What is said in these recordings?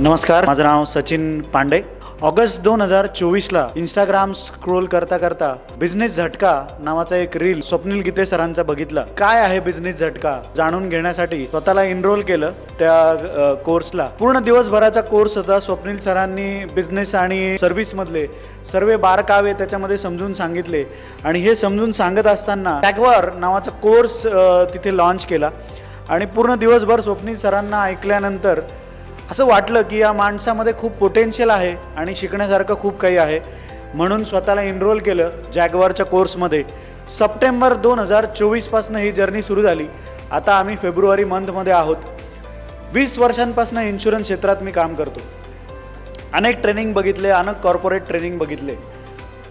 नमस्कार माझं नाव सचिन पांडे. ऑगस्ट दोन हजार चोवीसला इंस्टाग्राम स्क्रोल करता करता बिझनेस झटका नावाचा एक रील स्वप्नील गीते सरांचा बघितला. काय आहे बिझनेस झटका? जाणून घेण्यासाठी स्वतःला एनरोल केलं त्या कोर्सला पूर्ण दिवसभराचा कोर्स होता स्वप्नील सरांनी बिझनेस आणि सर्व्हिस मधले. सर्व बारकावे त्याच्यामध्ये समजून सांगितले. आणि हे समजून सांगत असताना टॅगवर नावाचा कोर्स तिथे लॉन्च केला. आणि पूर्ण दिवसभर स्वप्नील सरांना ऐकल्यानंतर असं वाटलं की या माणसामध्ये खूप पोटेन्शियल आहे आणि शिकण्यासारखं खूप काही आहे. म्हणून स्वतःला एनरोल केलं जॅगवारच्या कोर्समध्ये सप्टेंबर दोन हजार चोवीसपासून ही जर्नी सुरू झाली. आता आम्ही फेब्रुवारी मंथमध्ये आहोत. वीस वर्षांपासून इन्शुरन्स क्षेत्रात मी काम करतो. अनेक ट्रेनिंग बघितले अनेक कॉर्पोरेट ट्रेनिंग बघितले.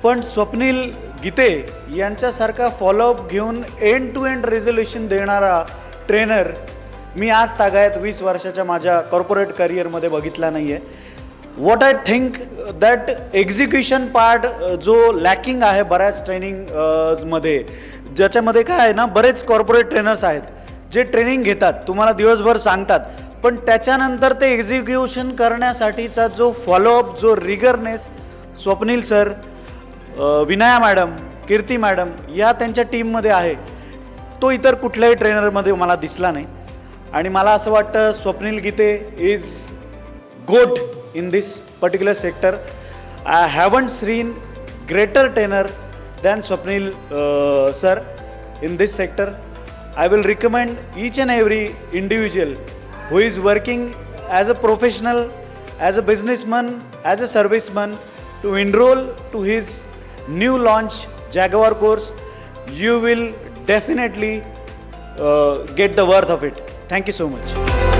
पण स्वप्नील गीते यांच्यासारखा फॉलोअप घेऊन एंड टू एंड रेझोल्युशन देणारा ट्रेनर मी आज तागायत वीस वर्षाच्या माझ्या कॉर्पोरेट करिअरमध्ये बघितला नाही आहे what I think that execution part जो लॅकिंग आहे बऱ्याच ट्रेनिंगमध्ये ज्याच्यामध्ये काय आहे ना बरेच कॉर्पोरेट ट्रेनर्स आहेत जे ट्रेनिंग घेतात तुम्हाला दिवसभर सांगतात पण त्याच्यानंतर ते एक्झिक्युशन करण्यासाठीचा जो फॉलोअप जो rigourness Swapnil sir Vinaya madam Kirti madam या त्यांच्या टीममध्ये आहे. तो इतर कुठल्याही ट्रेनरमध्ये मला दिसला नाही. आणि मला असं वाटतं Swapnil Gite is good in this particular sector I haven't seen greater trainer than Swapnil sir in this sector I will recommend each and every individual who is working as a professional as a businessman as a serviceman to enrol to his new launch jaguar course you will definitely get the worth of it Thank you so much.